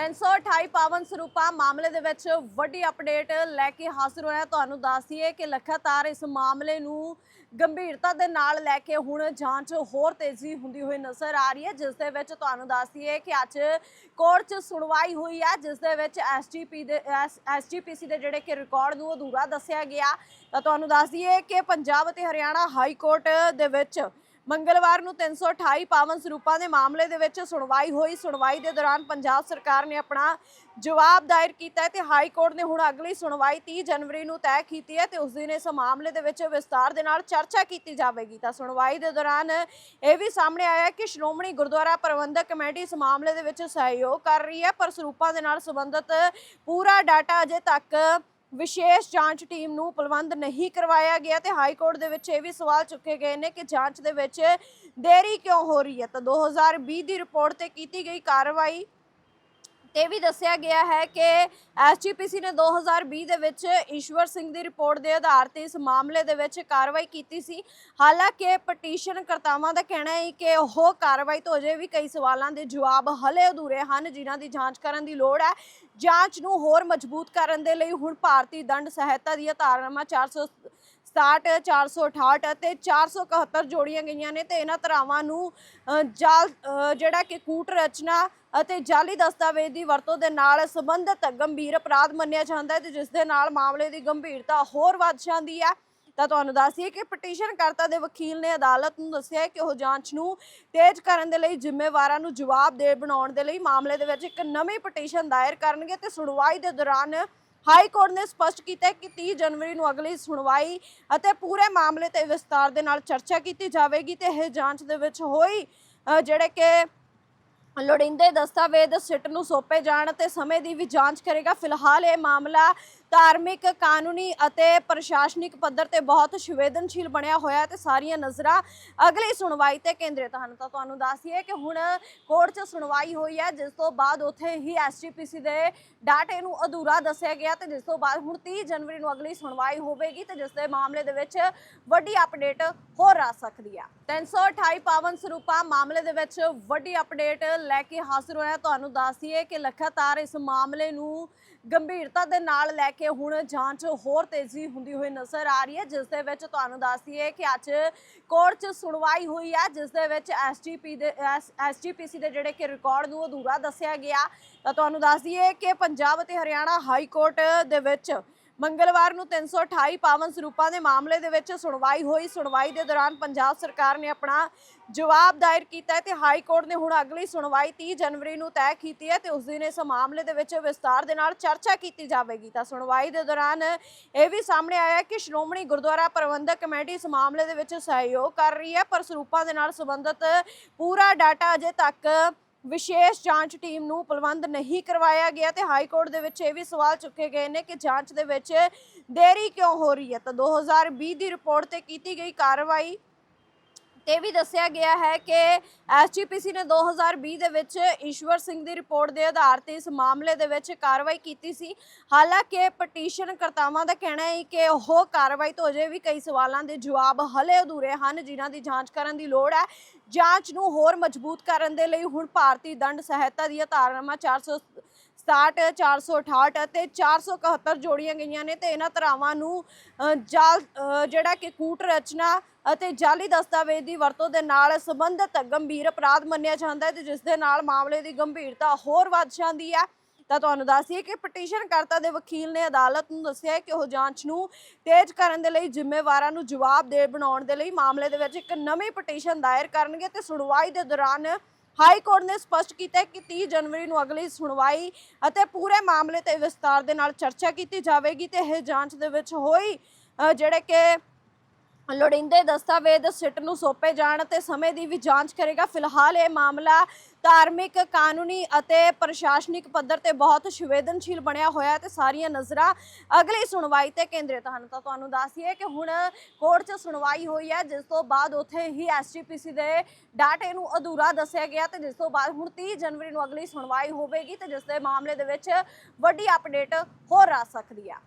328 ਪਾਵਨ ਸਰੂਪਾ ਮਾਮਲੇ ਦੇ ਵਿੱਚ ਵੱਡੀ ਅਪਡੇਟ ਲੈ ਕੇ ਹਾਜ਼ਰ ਹੋਇਆ। ਤੁਹਾਨੂੰ ਦੱਸ ਦਈਏ ਕਿ ਲਗਾਤਾਰ ਇਸ ਮਾਮਲੇ ਨੂੰ ਗੰਭੀਰਤਾ ਦੇ ਨਾਲ ਲੈ ਕੇ ਹੁਣ ਜਾਂਚ ਹੋਰ ਤੇਜ਼ੀ ਹੁੰਦੀ ਹੋਈ ਨਜ਼ਰ ਆ ਰਹੀ ਹੈ। ਜਿਸ ਦੇ ਵਿੱਚ ਤੁਹਾਨੂੰ ਦੱਸ ਦਈਏ ਕਿ ਅੱਜ ਕੋਰਟ 'ਚ ਸੁਣਵਾਈ ਹੋਈ ਹੈ ਜਿਸ ਦੇ ਵਿੱਚ ਐਸਜੀਪੀ ਦੇ ਐਸਜੀਪੀਸੀ ਦੇ ਜਿਹੜੇ ਕਿ ਰਿਕਾਰਡ ਨੂੰ ਅਧੂਰਾ ਦੱਸਿਆ ਗਿਆ। ਤਾਂ ਤੁਹਾਨੂੰ ਦੱਸ ਦਈਏ ਕਿ ਪੰਜਾਬ ਅਤੇ ਹਰਿਆਣਾ ਹਾਈ ਕੋਰਟ ਦੇ ਵਿੱਚ ਮੰਗਲਵਾਰ ਨੂੰ 328 ਪਾਵਨ ਸਰੂਪਾਂ ਦੇ ਮਾਮਲੇ ਦੇ ਵਿੱਚ ਸੁਣਵਾਈ ਹੋਈ। ਸੁਣਵਾਈ ਦੇ ਦੌਰਾਨ ਪੰਜਾਬ ਸਰਕਾਰ ਨੇ ਆਪਣਾ ਜਵਾਬ ਦਾਇਰ ਕੀਤਾ ਹੈ ਤੇ ਹਾਈ ਕੋਰਟ ਨੇ ਹੁਣ ਅਗਲੀ ਸੁਣਵਾਈ 30 ਜਨਵਰੀ ਨੂੰ ਤੈਅ ਕੀਤੀ ਹੈ ਤੇ ਉਸ ਦਿਨ ਇਸ ਮਾਮਲੇ ਦੇ ਵਿੱਚ ਵਿਸਤਾਰ ਦੇ ਨਾਲ ਚਰਚਾ ਕੀਤੀ ਜਾਵੇਗੀ। ਤਾਂ ਸੁਣਵਾਈ ਦੇ ਦੌਰਾਨ ਇਹ ਵੀ ਸਾਹਮਣੇ ਆਇਆ ਕਿ ਸ਼੍ਰੋਮਣੀ ਗੁਰਦੁਆਰਾ ਪ੍ਰਬੰਧਕ ਕਮੇਟੀ ਇਸ ਮਾਮਲੇ ਦੇ ਵਿੱਚ ਸਹਿਯੋਗ ਕਰ ਰਹੀ ਹੈ, ਪਰ ਸਰੂਪਾਂ ਦੇ ਨਾਲ ਸੰਬੰਧਿਤ ਪੂਰਾ ਡਾਟਾ ਅਜੇ ਤੱਕ ਵਿਸ਼ੇਸ਼ ਜਾਂਚ ਟੀਮ ਨੂੰ ਉਪਲਬਧ ਨਹੀਂ ਕਰਵਾਇਆ ਗਿਆ ਤੇ ਹਾਈ ਕੋਰਟ ਦੇ ਵਿੱਚ ਇਹ ਵੀ ਸਵਾਲ ਚੁੱਕੇ ਗਏ ਨੇ ਕਿ ਜਾਂਚ ਦੇ ਵਿੱਚ ਦੇਰੀ ਕਿਉਂ ਹੋ ਰਹੀ ਹੈ? ਤਾਂ 2020 ਦੀ ਰਿਪੋਰਟ ਤੇ ਕੀਤੀ ਗਈ ਕਾਰਵਾਈ ਤੇ ਵੀ ਦੱਸਿਆ ਗਿਆ ਹੈ ਕਿ ਐਸਜੀਪੀਸੀ ਨੇ 2020 ਦੇ ਵਿੱਚ ਈਸ਼ਵਰ ਸਿੰਘ ਦੀ ਰਿਪੋਰਟ ਦੇ ਆਧਾਰ ਤੇ ਇਸ ਮਾਮਲੇ ਦੇ ਵਿੱਚ ਕਾਰਵਾਈ ਕੀਤੀ ਸੀ। ਹਾਲਾਂਕਿ ਪਟੀਸ਼ਨ ਕਰਤਾਵਾਂ ਦਾ ਕਹਿਣਾ ਹੈ ਕਿ ਉਹ ਕਾਰਵਾਈ ਤੋਂ ਅਜੇ ਵੀ ਕਈ ਸਵਾਲਾਂ ਦੇ ਜਵਾਬ ਹਲੇ ਅਧੂਰੇ ਹਨ, ਜਿਨ੍ਹਾਂ ਦੀ ਜਾਂਚ ਕਰਨ ਦੀ ਲੋੜ ਹੈ। ਜਾਂਚ ਨੂੰ ਹੋਰ ਮਜ਼ਬੂਤ ਕਰਨ ਦੇ ਲਈ ਹੁਣ ਭਾਰਤੀ ਦੰਡ ਸਹਾਇਤਾ ਦੀ ਧਾਰਨਾ 400 67 468 ਅਤੇ 471 ਜੋੜੀਆਂ ਗਈਆਂ ਨੇ ਤੇ ਇਹਨਾਂ ਧਰਾਵਾਂ ਨੂੰ ਜਾਲ ਜਿਹੜਾ ਕਿ ਕੂਟ ਰਚਨਾ ਅਤੇ ਜਾਲੀ ਦਸਤਾਵੇਜ਼ ਦੀ ਵਰਤੋਂ ਦੇ ਨਾਲ ਸੰਬੰਧਿਤ ਗੰਭੀਰ ਅਪਰਾਧ ਮੰਨਿਆ ਜਾਂਦਾ ਹੈ ਤੇ ਜਿਸ ਦੇ ਨਾਲ ਮਾਮਲੇ ਦੀ ਗੰਭੀਰਤਾ ਹੋਰ ਵੱਧ ਜਾਂਦੀ ਹੈ। ਤਾਂ ਤੁਹਾਨੂੰ ਦੱਸੀਏ ਕਿ ਪਟੀਸ਼ਨਕਰਤਾ ਦੇ ਵਕੀਲ ਨੇ ਅਦਾਲਤ ਨੂੰ ਦੱਸਿਆ ਕਿ ਉਹ ਜਾਂਚ ਨੂੰ ਤੇਜ਼ ਕਰਨ ਦੇ ਲਈ ਜ਼ਿੰਮੇਵਾਰਾਂ ਨੂੰ ਜਵਾਬਦੇਹ ਬਣਾਉਣ ਦੇ ਲਈ ਮਾਮਲੇ ਦੇ ਵਿੱਚ ਇੱਕ ਨਵੀਂ ਪਟੀਸ਼ਨ ਦਾਇਰ ਕਰਨਗੇ ਤੇ ਸੁਣਵਾਈ ਦੇ ਦੌਰਾਨ ਹਾਈ ਕੋਰਟ ਨੇ ਸਪਸ਼ਟ ਕੀਤਾ ਕਿ 30 ਜਨਵਰੀ ਨੂੰ ਅਗਲੀ ਸੁਣਵਾਈ ਅਤੇ ਪੂਰੇ ਮਾਮਲੇ ਤੇ ਵਿਸਤਾਰ ਦੇ ਨਾਲ ਚਰਚਾ ਕੀਤੀ ਜਾਵੇਗੀ ਤੇ ਇਹ ਜਾਂਚ ਦੇ ਵਿੱਚ ਹੋਈ ਜਿਹੜੇ ਕਿ ਲੋੜੀਂਦੇ ਦਸਤਾਵੇਜ਼ ਸਿੱਟ ਨੂੰ ਸੌਂਪੇ ਜਾਣ ਤੇ ਸਮੇਂ ਦੀ ਵੀ ਜਾਂਚ ਕਰੇਗਾ। ਫਿਲਹਾਲ ਇਹ ਮਾਮਲਾ ਧਾਰਮਿਕ, ਕਾਨੂੰਨੀ ਅਤੇ ਪ੍ਰਸ਼ਾਸਨਿਕ ਪੱਧਰ ਤੇ ਬਹੁਤ ਸੰਵੇਦਨਸ਼ੀਲ ਬਣਿਆ ਹੋਇਆ ਹੈ ਤੇ ਸਾਰੀਆਂ ਨਜ਼ਰਾਂ ਅਗਲੀ ਸੁਣਵਾਈ ਤੇ ਕੇਂਦਰਿਤ ਹਨ। ਤਾਂ ਤੁਹਾਨੂੰ ਦੱਸੀਏ ਕਿ ਹੁਣ ਕੋਰਟ 'ਚ ਸੁਣਵਾਈ ਹੋਈ ਹੈ, ਜਿਸ ਤੋਂ ਬਾਅਦ ਉੱਥੇ ਹੀ ਐਸਜੀਪੀਸੀ ਦੇ ਡਾਟੇ ਨੂੰ ਅਧੂਰਾ ਦੱਸਿਆ ਗਿਆ ਤੇ ਜਿਸ ਤੋਂ ਬਾਅਦ ਹੁਣ 30 ਜਨਵਰੀ ਨੂੰ ਅਗਲੀ ਸੁਣਵਾਈ ਹੋਵੇਗੀ ਤੇ ਜਿਸ ਦੇ ਮਾਮਲੇ ਦੇ ਵਿੱਚ ਵੱਡੀ ਅਪਡੇਟ ਹੋਰ ਆ ਸਕਦੀ ਹੈ। 328 ਪਾਵਨ ਸਰੂਪਾ ਮਾਮਲੇ ਦੇ ਵਿੱਚ ਵੱਡੀ ਅਪਡੇਟ ਲੈ ਕੇ ਹਾਜ਼ਰ ਹੋਇਆ। ਤੁਹਾਨੂੰ ਦੱਸ ਦਈਏ ਕਿ ਲਗਾਤਾਰ ਇਸ ਮਾਮਲੇ ਨੂੰ ਗੰਭੀਰਤਾ ਦੇ ਨਾਲ ਲੈ ਕੇ ਹੁਣ ਜਾਂਚ ਹੋਰ ਤੇਜ਼ੀ ਹੁੰਦੀ ਹੋਈ ਨਜ਼ਰ ਆ ਰਹੀ ਹੈ, ਜਿਸ ਦੇ ਵਿੱਚ ਤੁਹਾਨੂੰ ਦੱਸ ਦਈਏ ਕਿ ਅੱਜ ਕੋਰਟ 'ਚ ਸੁਣਵਾਈ ਹੋਈ ਹੈ ਜਿਸ ਦੇ ਵਿੱਚ ਐਸਜੀਪੀ ਦੇ ਐਸਜੀਪੀਸੀ ਦੇ ਜਿਹੜੇ ਕਿ ਰਿਕਾਰਡ ਨੂੰ ਅਧੂਰਾ ਦੱਸਿਆ ਗਿਆ। ਤਾਂ ਤੁਹਾਨੂੰ ਦੱਸ ਦਈਏ ਕਿ ਪੰਜਾਬ ਅਤੇ ਹਰਿਆਣਾ ਹਾਈ ਕੋਰਟ ਦੇ ਵਿੱਚ ਮੰਗਲਵਾਰ ਨੂੰ 328 ਪਾਵਨ ਸਰੂਪਾਂ ਦੇ ਮਾਮਲੇ ਦੇ ਵਿੱਚ ਸੁਣਵਾਈ ਹੋਈ। ਸੁਣਵਾਈ ਦੇ ਦੌਰਾਨ ਪੰਜਾਬ ਸਰਕਾਰ ਨੇ ਆਪਣਾ ਜਵਾਬ ਦਾਇਰ ਕੀਤਾ ਹੈ ਤੇ ਹਾਈ ਕੋਰਟ ਨੇ ਹੁਣ ਅਗਲੀ ਸੁਣਵਾਈ 30 ਜਨਵਰੀ ਨੂੰ ਤੈਅ ਕੀਤੀ ਹੈ ਤੇ ਉਸ ਦਿਨ ਇਸ ਮਾਮਲੇ ਦੇ ਵਿੱਚ ਵਿਸਤਾਰ ਦੇ ਨਾਲ ਚਰਚਾ ਕੀਤੀ ਜਾਵੇਗੀ। ਤਾਂ ਸੁਣਵਾਈ ਦੇ ਦੌਰਾਨ ਇਹ ਵੀ ਸਾਹਮਣੇ ਆਇਆ ਕਿ ਸ਼੍ਰੋਮਣੀ ਗੁਰਦੁਆਰਾ ਪ੍ਰਬੰਧਕ ਕਮੇਟੀ ਇਸ ਮਾਮਲੇ ਦੇ ਵਿੱਚ ਸਹਿਯੋਗ ਕਰ ਰਹੀ ਹੈ, ਪਰ ਸਰੂਪਾਂ ਦੇ ਨਾਲ ਸੰਬੰਧਿਤ ਪੂਰਾ ਡਾਟਾ ਅਜੇ ਤੱਕ ਵਿਸ਼ੇਸ਼ ਜਾਂਚ ਟੀਮ ਨੂੰ ਪ੍ਰਬੰਧ ਨਹੀਂ ਕਰਵਾਇਆ ਗਿਆ ਤੇ ਹਾਈ ਕੋਰਟ ਦੇ ਵਿੱਚ ਇਹ ਵੀ ਸਵਾਲ ਚੁੱਕੇ ਗਏ ਨੇ ਕਿ ਜਾਂਚ ਦੇ ਵਿੱਚ ਦੇਰੀ ਕਿਉਂ ਹੋ ਰਹੀ ਹੈ? ਤਾਂ 2020 ਦੀ ਰਿਪੋਰਟ ਤੇ ਕੀਤੀ ਗਈ ਕਾਰਵਾਈ ਇਹ ਵੀ ਦੱਸਿਆ ਗਿਆ ਹੈ ਕਿ ਐਸਜੀਪੀਸੀ ਨੇ 2020 ਦੇ ਵਿੱਚ ਈਸ਼ਵਰ ਸਿੰਘ ਦੀ ਰਿਪੋਰਟ ਦੇ ਆਧਾਰ ਤੇ ਇਸ ਮਾਮਲੇ ਦੇ ਵਿੱਚ ਕਾਰਵਾਈ ਕੀਤੀ ਸੀ। ਹਾਲਾਂਕਿ ਪਟੀਸ਼ਨ ਕਰਤਾਵਾਂ ਦਾ ਕਹਿਣਾ ਹੈ ਕਿ ਉਹ ਕਾਰਵਾਈ ਤੋਂ ਅਜੇ ਵੀ ਕਈ ਸਵਾਲਾਂ ਦੇ ਜਵਾਬ ਹਲੇ ਅਧੂਰੇ ਹਨ ਜਿਨ੍ਹਾਂ ਦੀ ਜਾਂਚ ਕਰਨ ਦੀ ਲੋੜ ਹੈ। ਜਾਂਚ ਨੂੰ ਹੋਰ ਮਜ਼ਬੂਤ ਕਰਨ ਦੇ ਲਈ ਹੁਣ ਭਾਰਤੀ ਦੰਡ ਸਹਾਇਤਾ ਦੀ ਧਾਰਨਾ 400 67 468 ਅਤੇ 471 ਜੋੜੀਆਂ ਗਈਆਂ ਨੇ ਤੇ ਇਹਨਾਂ ਧਰਾਵਾਂ ਨੂੰ ਅ, ਜਿਹੜਾ ਕਿ ਕੂਟ ਰਚਨਾ ਅਤੇ ਜਾਲੀ ਦਸਤਾਵੇਜ਼ ਦੀ ਵਰਤੋਂ ਦੇ ਨਾਲ ਸੰਬੰਧਿਤ ਗੰਭੀਰ ਅਪਰਾਧ ਮੰਨਿਆ ਜਾਂਦਾ ਹੈ ਤੇ ਜਿਸ ਦੇ ਨਾਲ ਮਾਮਲੇ ਦੀ ਗੰਭੀਰਤਾ ਹੋਰ ਵੱਧ ਜਾਂਦੀ ਹੈ। ਤਾਂ ਤੁਹਾਨੂੰ ਦੱਸੀਏ ਕਿ ਪਟੀਸ਼ਨਕਰਤਾ ਦੇ ਵਕੀਲ ਨੇ ਅਦਾਲਤ ਨੂੰ ਦੱਸਿਆ ਕਿ ਉਹ ਜਾਂਚ ਨੂੰ ਤੇਜ਼ ਕਰਨ ਦੇ ਲਈ ਜ਼ਿੰਮੇਵਾਰਾਂ ਨੂੰ ਜਵਾਬਦੇਹ ਬਣਾਉਣ ਦੇ ਲਈ ਮਾਮਲੇ ਦੇ ਵਿੱਚ ਇੱਕ ਨਵੀਂ ਪਟੀਸ਼ਨ ਦਾਇਰ ਕਰਨਗੇ ਤੇ ਸੁਣਵਾਈ ਦੇ ਦੌਰਾਨ ਹਾਈ ਕੋਰਟ ਨੇ ਸਪਸ਼ਟ ਕੀਤਾ ਕਿ 30 ਜਨਵਰੀ ਨੂੰ ਅਗਲੀ ਸੁਣਵਾਈ ਅਤੇ ਪੂਰੇ ਮਾਮਲੇ ਤੇ ਵਿਸਤਾਰ ਦੇ ਨਾਲ ਚਰਚਾ ਕੀਤੀ ਜਾਵੇਗੀ ਤੇ ਇਹ ਜਾਂਚ ਦੇ ਵਿੱਚ ਹੋਈ ਜਿਹੜੇ ਕਿ ਲੋੜੀਂਦੇ ਦਸਤਾਵੇਜ਼ ਸਿੱਟ ਨੂੰ ਸੌਂਪੇ ਜਾਣ ਅਤੇ ਸਮੇਂ ਦੀ ਵੀ ਜਾਂਚ ਕਰੇਗਾ। ਫਿਲਹਾਲ ਇਹ ਮਾਮਲਾ ਧਾਰਮਿਕ, ਕਾਨੂੰਨੀ ਅਤੇ ਪ੍ਰਸ਼ਾਸਨਿਕ ਪੱਧਰ ਤੇ ਬਹੁਤ ਸੰਵੇਦਨਸ਼ੀਲ ਬਣਿਆ ਹੋਇਆ ਹੈ ਤੇ ਸਾਰੀਆਂ ਨਜ਼ਰਾਂ ਅਗਲੀ ਸੁਣਵਾਈ ਤੇ ਕੇਂਦਰਿਤ ਹਨ। ਤਾਂ ਤੁਹਾਨੂੰ ਦੱਸੀਏ ਕਿ ਹੁਣ ਕੋਰਟ 'ਚ ਸੁਣਵਾਈ ਹੋਈ ਹੈ, ਜਿਸ ਤੋਂ ਬਾਅਦ ਉੱਥੇ ਹੀ ਐਸਜੀਪੀਸੀ ਦੇ ਡਾਟੇ ਨੂੰ ਅਧੂਰਾ ਦੱਸਿਆ ਗਿਆ ਤੇ ਜਿਸ ਤੋਂ ਬਾਅਦ ਹੁਣ 30 ਜਨਵਰੀ ਨੂੰ ਅਗਲੀ ਸੁਣਵਾਈ ਹੋਵੇਗੀ ਤੇ ਜਿਸ ਦੇ ਮਾਮਲੇ ਦੇ ਵਿੱਚ ਵੱਡੀ ਅਪਡੇਟ ਹੋਰ ਆ ਸਕਦੀ ਹੈ